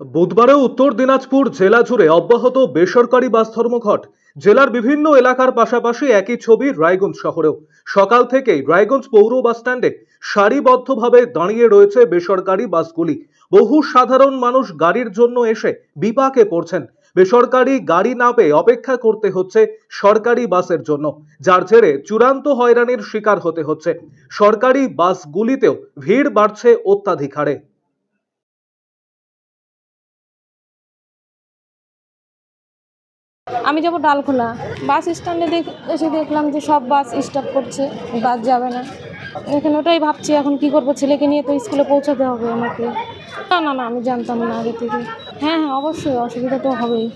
বুধবারেও উত্তর দিনাজপুর জেলা জুড়ে অব্যাহত বেসরকারি বাস ধর্মঘট। জেলার বিভিন্ন এলাকার পাশাপাশি একই ছবি রায়গঞ্জ শহরেও। সকাল থেকেই রায়গঞ্জ পৌর বাস স্ট্যান্ডে সারিবদ্ধভাবে দাঁড়িয়ে রয়েছে বেসরকারি বাসগুলি। বহু সাধারণ মানুষ গাড়ির জন্য এসে বিপাকে পড়ছেন। বেসরকারি গাড়ি না পেয়ে অপেক্ষা করতে হচ্ছে সরকারি বাসের জন্য, যার জেরে চূড়ান্ত হয়রানির শিকার হতে হচ্ছে। সরকারি বাসগুলিতেও ভিড় বাড়ছে অত্যাধিক হারে। আমি যাব ডালখোলা। বাস স্ট্যান্ডে এসে দেখলাম যে সব বাস স্টপ করছে, বাস যাবে না। এখানে ওটাই ভাবছি, এখন কি করব? ছেলেকে নিয়ে তো স্কুলে পৌঁছাতে হবে আমাকে। না না না, আমি জানতাম না আগে থেকে। হ্যাঁ হ্যাঁ অবশ্যই, অসুবিধা তো হবেই।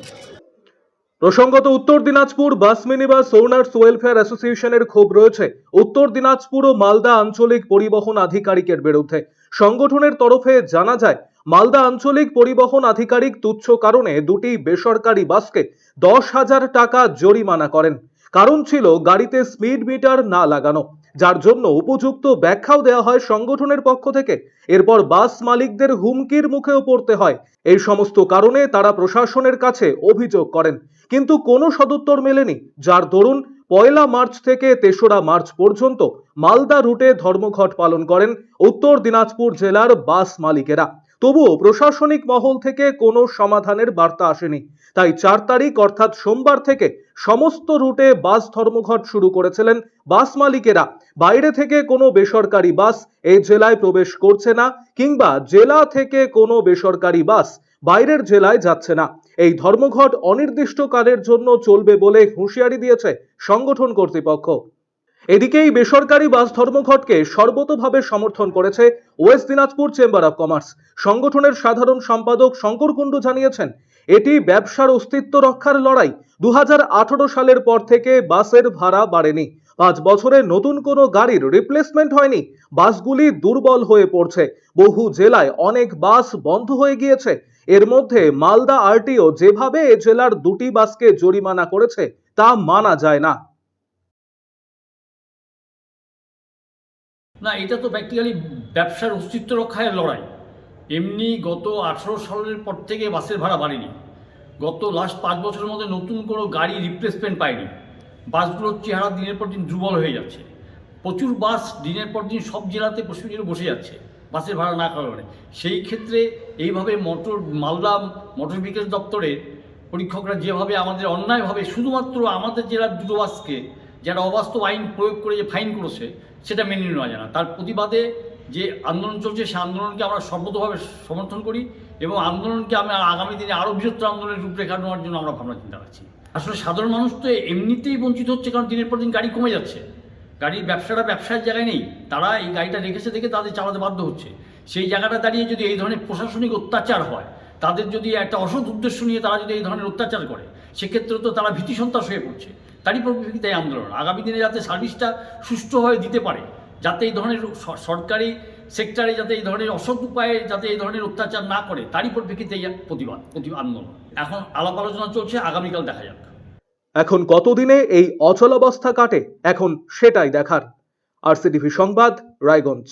প্রসঙ্গত উত্তর Dinajpur bus minibus owners welfare অ্যাসোসিয়েশনের ক্ষোভ রয়েছে। উত্তর দিনাজপুর ও মালদা আঞ্চলিক পরিবহন আধিকারিকের বিরুদ্ধে। সংগঠনের তরফে জানা যায়, মালদা আঞ্চলিক পরিবহন আধিকারিক তুচ্ছ কারণে দুটি বেসরকারি বাসকে দশ হাজার টাকা জরিমানা করেন। কারণ ছিল গাড়িতে স্পিড মিটার না লাগানো, যার জন্য উপযুক্ত ব্যাখ্যাও দেওয়া হয় সংগঠনের পক্ষ থেকে। এরপর বাস মালিকদের হুমকির মুখেও পড়তে হয়। এই সমস্ত কারণে তারা প্রশাসনের কাছে অভিযোগ করেন। কিন্তু কোনো সদুত্তর মেলেনি, যার দরুন পয়লা মার্চ থেকে তেসরা মার্চ পর্যন্ত মালদা রুটে ধর্মঘট পালন করেন উত্তর দিনাজপুর জেলার বাস মালিকেরা। তবুও প্রশাসনিক মহল থেকে কোনো সমাধানের বার্তা আসেনি। তাই চার তারিখ অর্থাৎ সোমবার থেকে সমস্ত রুটে বাস ধর্মঘট শুরু করেছিলেন বাস মালিকেরা। বাইরে থেকে কোনো বেসরকারি বাস এই জেলায় প্রবেশ করছে না কিংবা জেলা থেকে কোনো বেসরকারি বাস বাইরের জেলায় যাচ্ছে না। এই ধর্মঘট অনির্দিষ্টকালের জন্য চলবে বলে হুঁশিয়ারি দিয়েছে সংগঠন কর্তৃপক্ষ। এদিকে এই বেসরকারি বাস ধর্মঘটকে সর্বতভাবে সমর্থন করেছে west Dinajpur chamber of commerce. সংগঠনের সাধারণ সম্পাদক শঙ্কর কুণ্ডু জানিয়েছেন, এটি ব্যবসার অস্তিত্ব রক্ষার লড়াই। দু সালের পর থেকে বাসের ভাড়া বাড়েনি। পাঁচ বছরে নতুন কোনো গাড়ির রিপ্লেসমেন্ট হয়নি। বাসগুলি দুর্বল হয়ে পড়ছে। বহু জেলায় অনেক বাস বন্ধ হয়ে গিয়েছে। এর মধ্যে মালদা আরটিও যেভাবে এ জেলার দুটি বাসকে জরিমানা করেছে, তা মানা যায় না। না, এটা তো প্র্যাকটিক্যালি ব্যবসার অস্তিত্ব রক্ষায় লড়াই। এমনি গত আঠেরো সালের পর থেকে বাসের ভাড়া বাড়েনি। গত লাস্ট পাঁচ বছরের মধ্যে নতুন কোনো গাড়ি রিপ্লেসমেন্ট পায়নি। বাসগুলোর চেহারা দিনের পর দিন দুর্বল হয়ে যাচ্ছে। প্রচুর বাস দিনের পর দিন সব জেলাতে প্রচুর জেলা বসে যাচ্ছে বাসের ভাড়া না কারণে। সেই ক্ষেত্রে এইভাবে মোটর, মালদা মোটর বিকাশ দপ্তরের পরীক্ষকরা যেভাবে আমাদের অন্যায়ভাবে, শুধুমাত্র আমাদের জেলার দুটো বাসকে যারা অবাস্তব আইন প্রয়োগ করে যে ফাইন করেছে, সেটা মেনে নেওয়া যায় না। তার প্রতিবাদে যে আন্দোলন চলছে, সে আন্দোলনকে আমরা সর্বতভাবে সমর্থন করি এবং আন্দোলনকে আমরা আগামী দিনে আরও বৃহত্তর আন্দোলনের রূপরেখা নেওয়ার জন্য আমরা ভাবনা চিন্তা করছি আসলে সাধারণ মানুষ তো এমনিতেই বঞ্চিত হচ্ছে, কারণ দিনের পর দিন গাড়ি কমে যাচ্ছে। গাড়ির ব্যবসাটা ব্যবসার জায়গায় নেই। তারা এই গাড়িটা রেখেছে দেখে তাদের চালাতে বাধ্য হচ্ছে। সেই জায়গাটা দাঁড়িয়ে যদি এই ধরনের প্রশাসনিক অত্যাচার হয়, তাদের যদি একটা অসৎ উদ্দেশ্য নিয়ে তারা যদি এই ধরনের অত্যাচার করে সেক্ষেত্রে তো তারা ভীতি সন্ত্রাস হয়ে পড়ছে। তারই পরিপ্রেক্ষিতে আন্দোলন। আগামী দিনে যাতে সার্ভিসটা সুষ্ঠুভাবে দিতে পারে, যাতে এই ধরনের সরকারি সেক্টরে যাতে এই ধরনের অসৎ উপায়ে যাতে এই ধরনের অত্যাচার না করে, তারই পরিপ্রেক্ষিতে প্রতিবাদ প্রতি আন্দোলন। এখন আলাপ আলোচনা চলছে, আগামীকাল দেখা যাক। এখন কতদিনে এই অচলাবস্থা কাটে, এখন সেটাই দেখার। আরসিটিভি সংবাদ, রায়গঞ্জ।